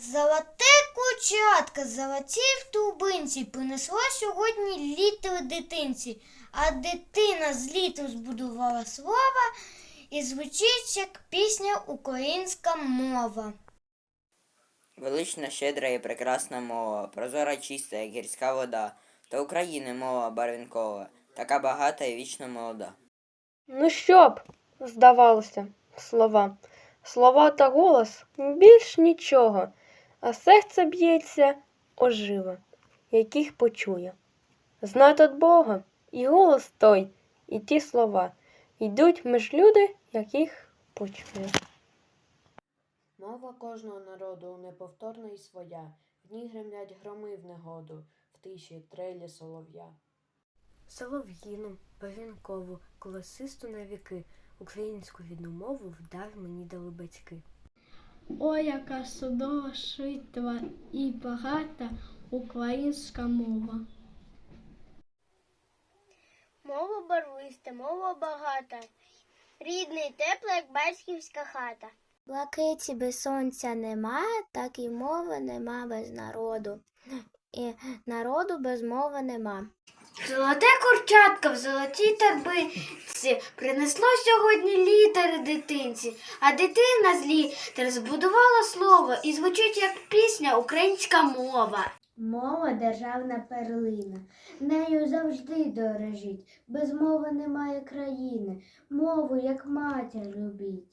Золоте курчатка, золоті в тубинці, принесло сьогодні літер дитинці, а дитина з літер збудувала слова і звучить як пісня українська мова. Велична, щедра і прекрасна мова, прозора чиста, як гірська вода, та України мова барвінкова, така багата і вічно молода. Ну що б, здавалося, слова. Слова та голос більш нічого, а серце б'ється оживо, яких почує. Знать від Бога, і голос той, і ті слова йдуть між люди, яких почує. Мова кожного народу неповторна і своя, в ній гремлять громи в негоду, в тиші трелі солов'я. Солов'їну, павінкову, колосисту на віки, українську рідну мову вдар мені дали батьки. Ой, яка судова, швидка і багата українська мова. Мова барвиста, мова багата, рідна і тепла, як батьківська хата. Блакиті без сонця немає, так і мови нема без народу. І народу без мови нема. Золоте курчатка в золотій торбинці. Принесло сьогодні літери дитинці, а дитина з літер збудувала слово і звучить як пісня українська мова. Мова державна перлина, нею завжди дорожіть, без мови немає країни, мову як матір любіть.